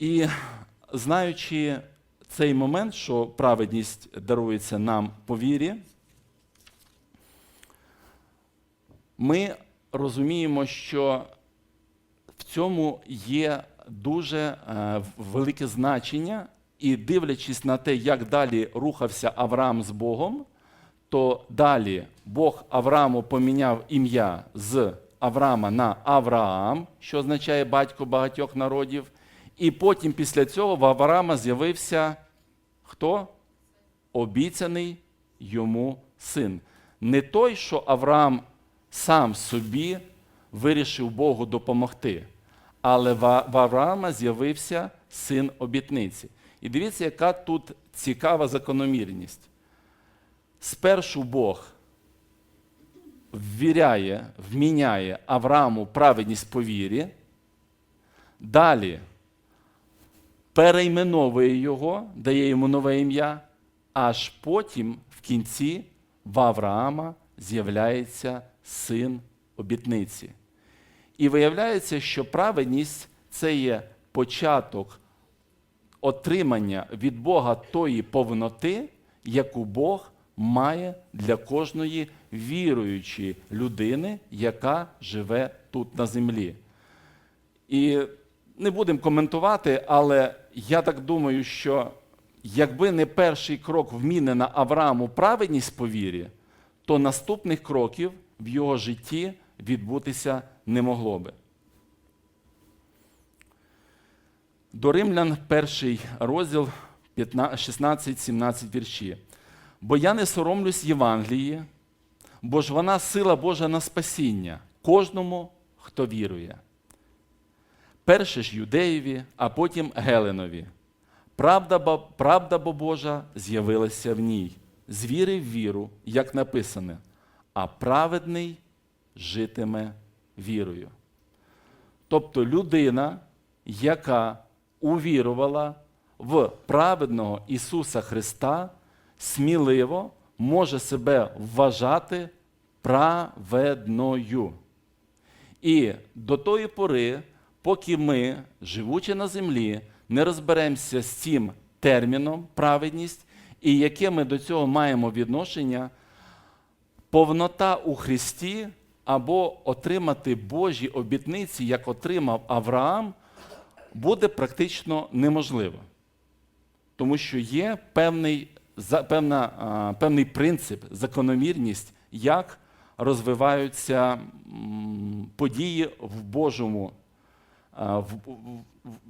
І знаючи цей момент, що праведність дарується нам по вірі, ми розуміємо, що в цьому є дуже е, велике значення, і дивлячись на те, як далі рухався Авраам з Богом, то далі Бог Аврааму поміняв ім'я з Авраама на Авраам, що означає батько багатьох народів. І потім після цього в Авраама з'явився хто? Обіцяний йому син. Не той, що Авраам сам собі вирішив Богу допомогти, але в Авраама з'явився син обітниці. І дивіться, яка тут цікава закономірність. Спершу Бог ввіряє, вміняє Аврааму праведність по вірі, далі перейменовує його, дає йому нове ім'я, аж потім в кінці в Авраама з'являється син обітниці. І виявляється, що праведність це є початок отримання від Бога тої повноти, яку Бог має для кожної віруючої людини, яка живе тут на землі. І не будемо коментувати, але я так думаю, що якби не перший крок вмінена Аврааму праведність по вірі, то наступних кроків в його житті відбутися не могло би. До Римлян перший розділ 16-17 вірші. Бо я не соромлюсь Євангелії, бо ж вона сила Божа на спасіння кожному, хто вірує. Перше ж юдеєві, а потім Геленові. Правда, правда бо Божа з'явилася в ній, з віри в віру, як написане, а праведний житиме вірою. Тобто людина, яка увірувала в праведного Ісуса Христа, сміливо може себе вважати праведною. І до тої пори, поки ми, живучи на землі, не розберемося з цим терміном праведність і яке ми до цього маємо відношення, повнота у Христі або отримати Божі обітниці, як отримав Авраам, буде практично неможливо. Тому що є певний, певна, певний принцип, закономірність, як розвиваються події в Божому,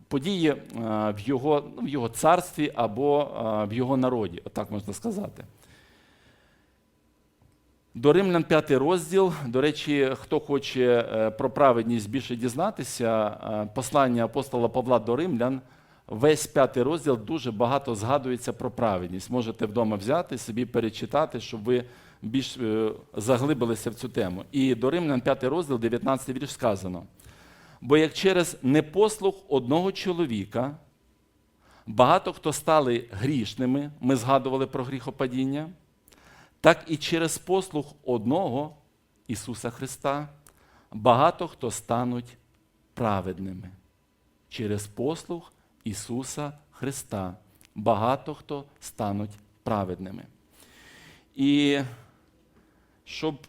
події а, в його, ну, в його царстві або в його народі, отак можна сказати. До Римлян 5 розділ. До речі, хто хоче е, про праведність більше дізнатися, е, послання апостола Павла до Римлян, весь п'ятий розділ дуже багато згадується про праведність. Можете вдома взяти, собі перечитати, щоб ви більш е, заглибилися в цю тему. І до Римлян 5 розділ, 19 вірш сказано. Бо як через непослух одного чоловіка багато хто стали грішними, ми згадували про гріхопадіння так і через послух одного Ісуса Христа багато хто стануть праведними. Через послух Ісуса Христа багато хто стануть праведними. І щоб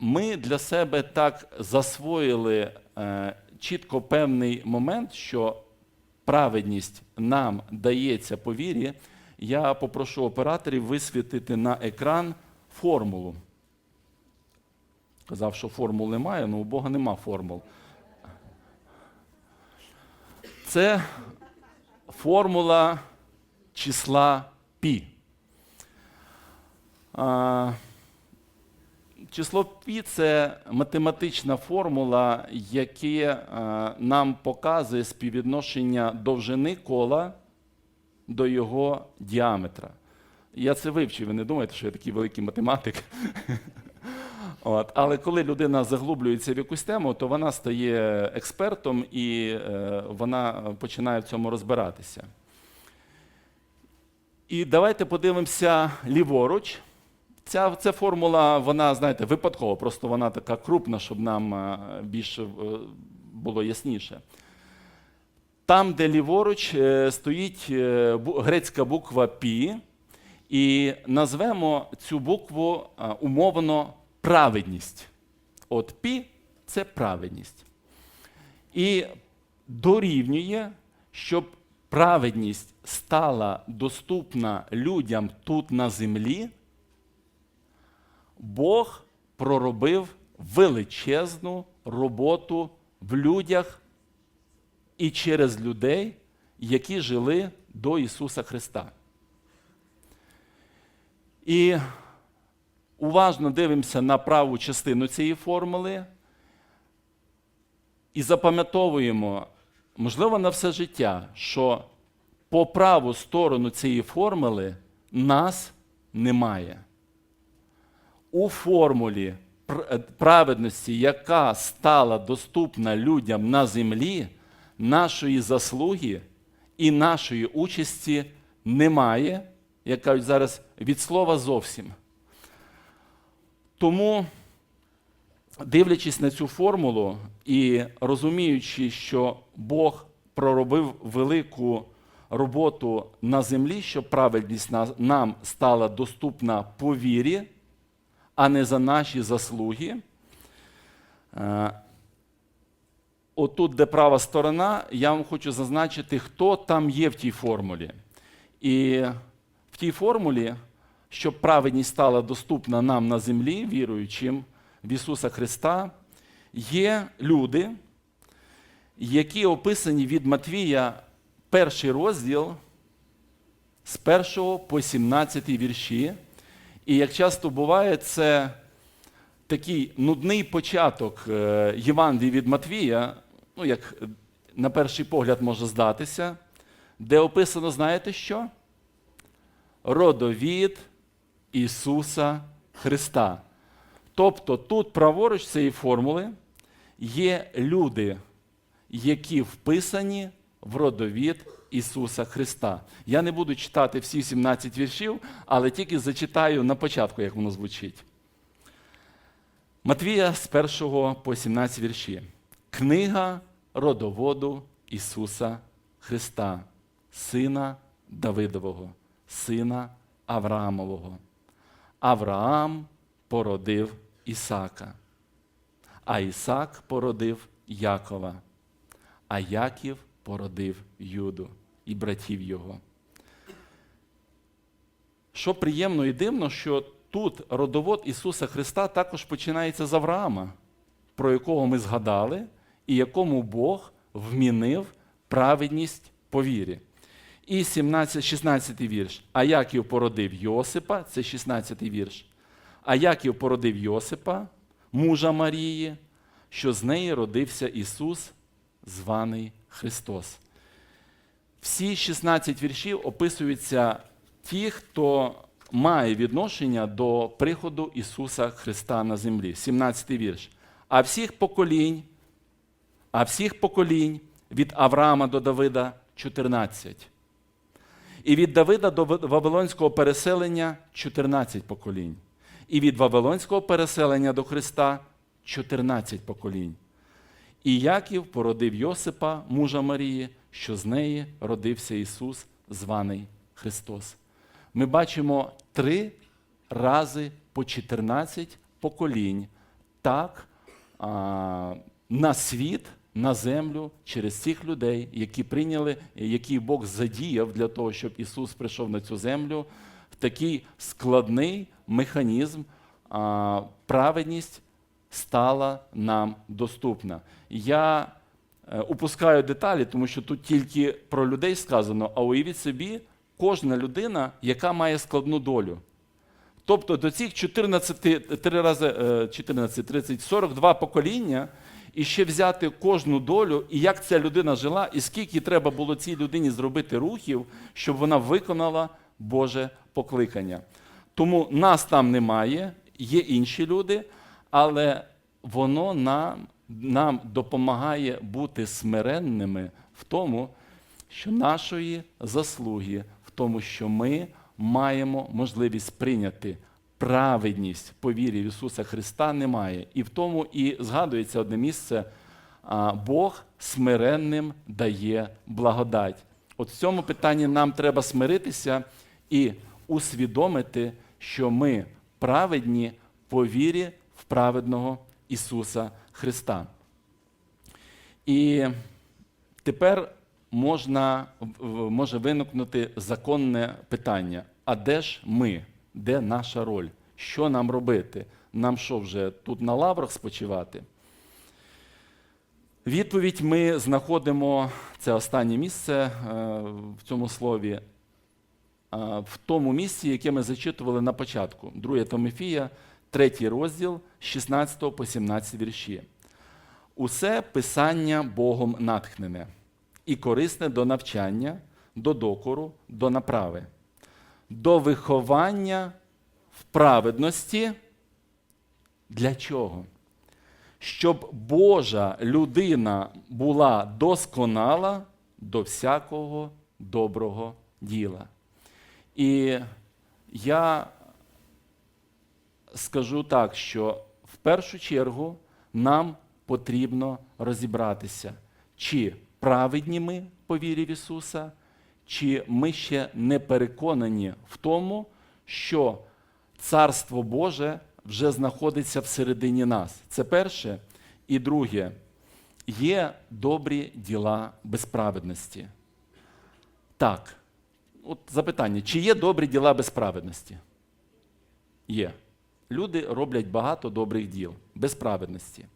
ми для себе так засвоїли чітко певний момент, що праведність нам дається по вірі, я попрошу операторів висвітити на екран формулу. Казав, що формул немає, але у Бога нема формул. Це формула числа пі. Число пі це математична формула, яке а, нам показує співвідношення довжини кола до його діаметра. Я це вивчив, ви не думаєте, що я такий великий математик. От. Але коли людина заглублюється в якусь тему, то вона стає експертом і е, вона починає в цьому розбиратися. І давайте подивимося ліворуч. Ця, ця формула, вона, знаєте, випадкова, просто вона така крупна, щоб нам е, більше е, було ясніше. Там, де ліворуч е, стоїть грецька буква Пі, і назвемо цю букву умовно праведність. От Пі це праведність. І дорівнює, щоб праведність стала доступна людям тут на землі, Бог проробив величезну роботу в людях і через людей, які жили до Ісуса Христа. І уважно дивимося на праву частину цієї формули і запам'ятовуємо, можливо, на все життя, що по праву сторону цієї формули нас немає. У формулі е, праведності, яка стала доступна людям на землі, нашої заслуги і нашої участі немає, як кажуть зараз, від слова зовсім. Тому, дивлячись на цю формулу і розуміючи, що Бог проробив велику роботу на землі, щоб праведність нам стала доступна по вірі, а не за наші заслуги. Е, Отут, де права сторона, я вам хочу зазначити, хто там є в тій формулі. І в тій формулі, щоб праведність стала доступна нам на землі, віруючим в Ісуса Христа, є люди, які описані від Матвія перший розділ з 1 по 17 вірші. І як часто буває, це такий нудний початок е, Євангелії від Матвія, ну, як на перший погляд може здатися, де описано, знаєте що? Родовід Ісуса Христа. Тобто тут праворуч цієї формули є люди, які вписані в родовід Ісуса Христа. Я не буду читати всі 17 віршів, але тільки зачитаю на початку, як воно звучить. Матвія з 1 по 17 вірші. Книга родоводу Ісуса Христа, сина Давидового, сина Авраамового. Авраам породив Ісака, а Ісак породив Якова, а Яків породив Юду і братів його. Що приємно і дивно, що тут родовод Ісуса Христа також починається з Авраама, про якого ми згадали, і якому Бог вмінив праведність по вірі. І 17, 16 вірш. А Яків породив Йосипа, це 16 вірш. А Яків породив Йосипа, мужа Марії, що з неї родився Ісус, званий Христос. Всі 16 віршів описуються ті, хто має відношення до приходу Ісуса Христа на землі. 17 вірш. А всіх поколінь, а всіх поколінь від Авраама до Давида 14. І від Давида до Вавилонського переселення 14 поколінь. І від Вавилонського переселення до Христа 14 поколінь. І Яків породив Йосипа, мужа Марії, що з неї родився Ісус, званий Христос. Ми бачимо три рази по 14 поколінь так а, на світ, на землю через цих людей, які прийняли, які Бог задіяв для того, щоб Ісус прийшов на цю землю в такий складний механізм, а, праведність стала нам доступна. Я упускаю деталі, тому що тут тільки про людей сказано, а уявіть собі, кожна людина, яка має складну долю. Тобто до цих 14, 3 рази, е, 14, 30, 42 покоління, і ще взяти кожну долю, і як ця людина жила, і скільки треба було цій людині зробити рухів, щоб вона виконала Боже покликання. Тому нас там немає, є інші люди, але воно нам, нам допомагає бути смиренними в тому, що нашої заслуги, в тому, що ми маємо можливість прийняти праведність по вірі в Ісуса Христа, немає. І в тому і згадується одне місце Бог смиренним дає благодать. От в цьому питанні нам треба смиритися і усвідомити, що ми праведні по вірі в праведного Ісуса Христа. І тепер можна, може виникнути законне питання: а де ж ми? Де наша роль? Що нам робити? Нам що вже тут на лаврах спочивати? Відповідь ми знаходимо, це останнє місце е, в цьому слові, е, в тому місці, яке ми зачитували на початку. 2 Томофія, 3 розділ, 16 по 17 вірші. Усе писання Богом натхнене і корисне до навчання, до докору, до направи, до виховання в праведності. Для чого? Щоб Божа людина була досконала до всякого доброго діла. І я скажу так, що в першу чергу нам потрібно розібратися, чи праведні ми по вірі в Ісуса, чи ми ще не переконані в тому, що Царство Боже вже знаходиться всередині нас. Це перше. І друге, є добрі діла безправедності. Так, от запитання, чи є добрі діла безправедності? Є. Люди роблять багато добрих діл, безправедності.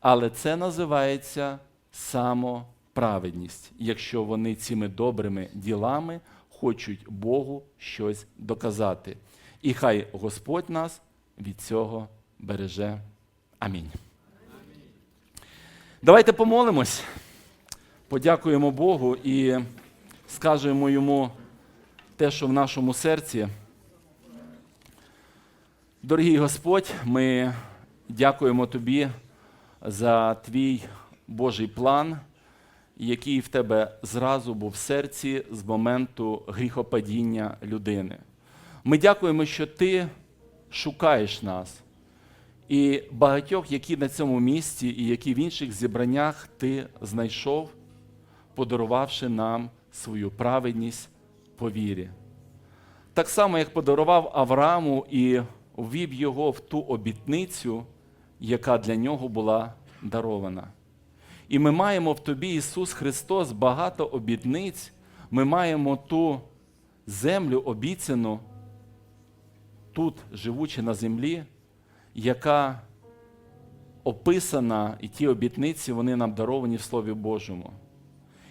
Але це називається самоправедність, якщо вони цими добрими ділами хочуть Богу щось доказати. І хай Господь нас від цього береже. Амінь. Давайте помолимось, подякуємо Богу і скажемо йому те, що в нашому серці. Дорогий Господь, ми дякуємо Тобі за твій Божий план, який в тебе зразу був в серці з моменту гріхопадіння людини. Ми дякуємо, що ти шукаєш нас. І багатьох, які на цьому місці, і які в інших зібраннях ти знайшов, подарувавши нам свою праведність по вірі. Так само, як подарував Аврааму і ввів його в ту обітницю, яка для нього була дарована. І ми маємо в тобі, Ісус Христос, багато обітниць, ми маємо ту землю обіцяну, тут, живучи на землі, яка описана, і ті обітниці, вони нам даровані в Слові Божому.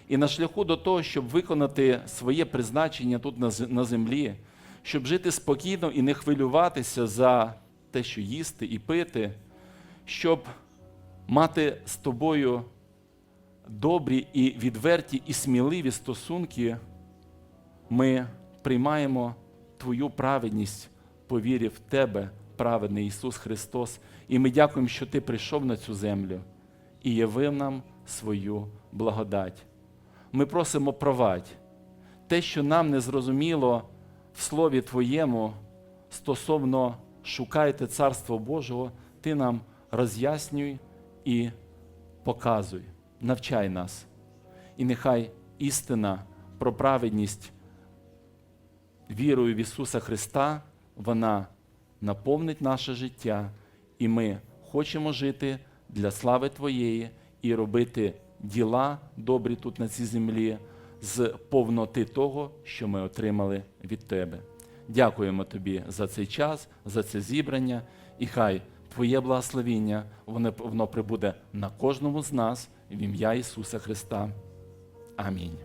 І на шляху до того, щоб виконати своє призначення тут на землі, щоб жити спокійно і не хвилюватися за те, що їсти і пити, щоб мати з тобою добрі і відверті і сміливі стосунки, ми приймаємо Твою праведність по вірі в Тебе, праведний Ісус Христос. І ми дякуємо, що Ти прийшов на цю землю і явив нам свою благодать. Ми просимо провадь те, що нам не зрозуміло в Слові Твоєму стосовно шукайте Царство Божого, Ти нам роз'яснюй і показуй, навчай нас. І нехай істина про праведність вірою в Ісуса Христа, вона наповнить наше життя, і ми хочемо жити для слави Твоєї і робити діла добрі тут на цій землі з повноти того, що ми отримали від Тебе. Дякуємо Тобі за цей час, за це зібрання, і хай Твоє благословіння воно, воно прибуде на кожному з нас в ім'я Ісуса Христа. Амінь.